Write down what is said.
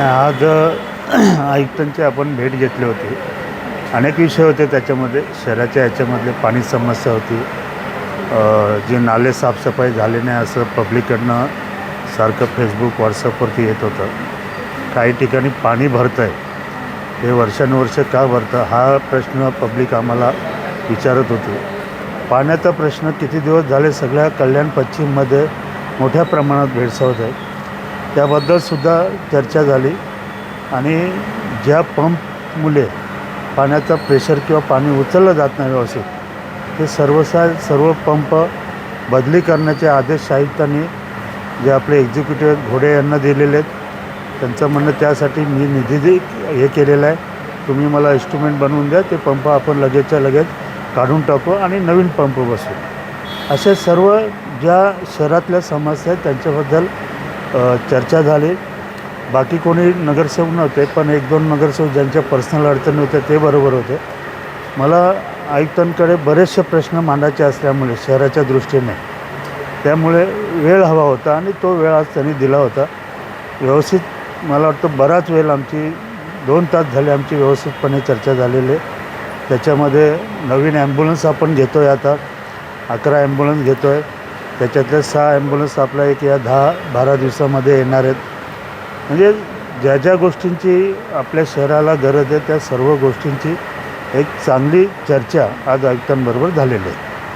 आज आयुक्तांची आपण भेट घेतली होती. अनेक विषय होते त्याच्यामध्ये. शहराच्या याच्यामधले पाणी समस्या होती. जे नाले साफसफाई झाले नाही असं पब्लिककडनं सारखं फेसबुक व्हॉट्सअपवरती येत होतं. काही ठिकाणी पाणी भरतं आहे हे वर्षानुवर्ष का भरतं? हा प्रश्न पब्लिक आम्हाला विचारत होती. पाण्याचा प्रश्न किती दिवस झाले? सगळ्या कल्याण पश्चिममध्ये मोठ्या प्रमाणात भेडसावत आहे त्याबद्दलसुद्धा चर्चा झाली. आणि ज्या पंपमुळे पाण्याचा प्रेशर किंवा पाणी उचललं जात नाही व्यवस्थित ते सर्वसा सर्व पंप बदली करण्याचे आदेश आयुक्तांनी जे आपले एक्झिक्युटिव्ह घोडे यांना दिलेले आहेत त्यांचं म्हणणं त्यासाठी मी निधी दे हे केलेलं आहे. तुम्ही मला इन्स्ट्रुमेंट बनवून द्या ते पंप आपण लगेचच्या लगेच काढून टाकू आणि नवीन पंप बसू असे सर्व ज्या शहरातल्या समस्या आहेत त्यांच्याबद्दल चर्चा झाली. बाकी कोणी नगरसेवक नव्हते पण एक दोन नगरसेवक ज्यांच्या पर्सनल अडचणी होत्या ते बरोबर होते. मला आयुक्तांकडे बरेचसे प्रश्न मांडायचे असल्यामुळे शहराच्या दृष्टीने. त्यामुळे वेळ हवा होता आणि तो वेळ आज त्यांनी दिला होता. व्यवस्थित मला वाटतं बराच वेळ आमची दोन तास झाले आमची व्यवस्थितपणे चर्चा झालेली. आहे त्याच्यामध्ये नवीन ॲम्ब्युलन्स आपण घेतो आहे आता. अकरा ॲम्ब्युलन्स घेतो आहे त्याच्यातल्या सहा ॲम्ब्युलन्स आपल्या एक या दहा बारा दिवसामध्ये येणार आहेत. म्हणजे ज्या ज्या गोष्टींची आपल्या शहराला गरज आहे त्या सर्व गोष्टींची एक चांगली चर्चा आज आयुक्तांबरोबर झालेली आहे.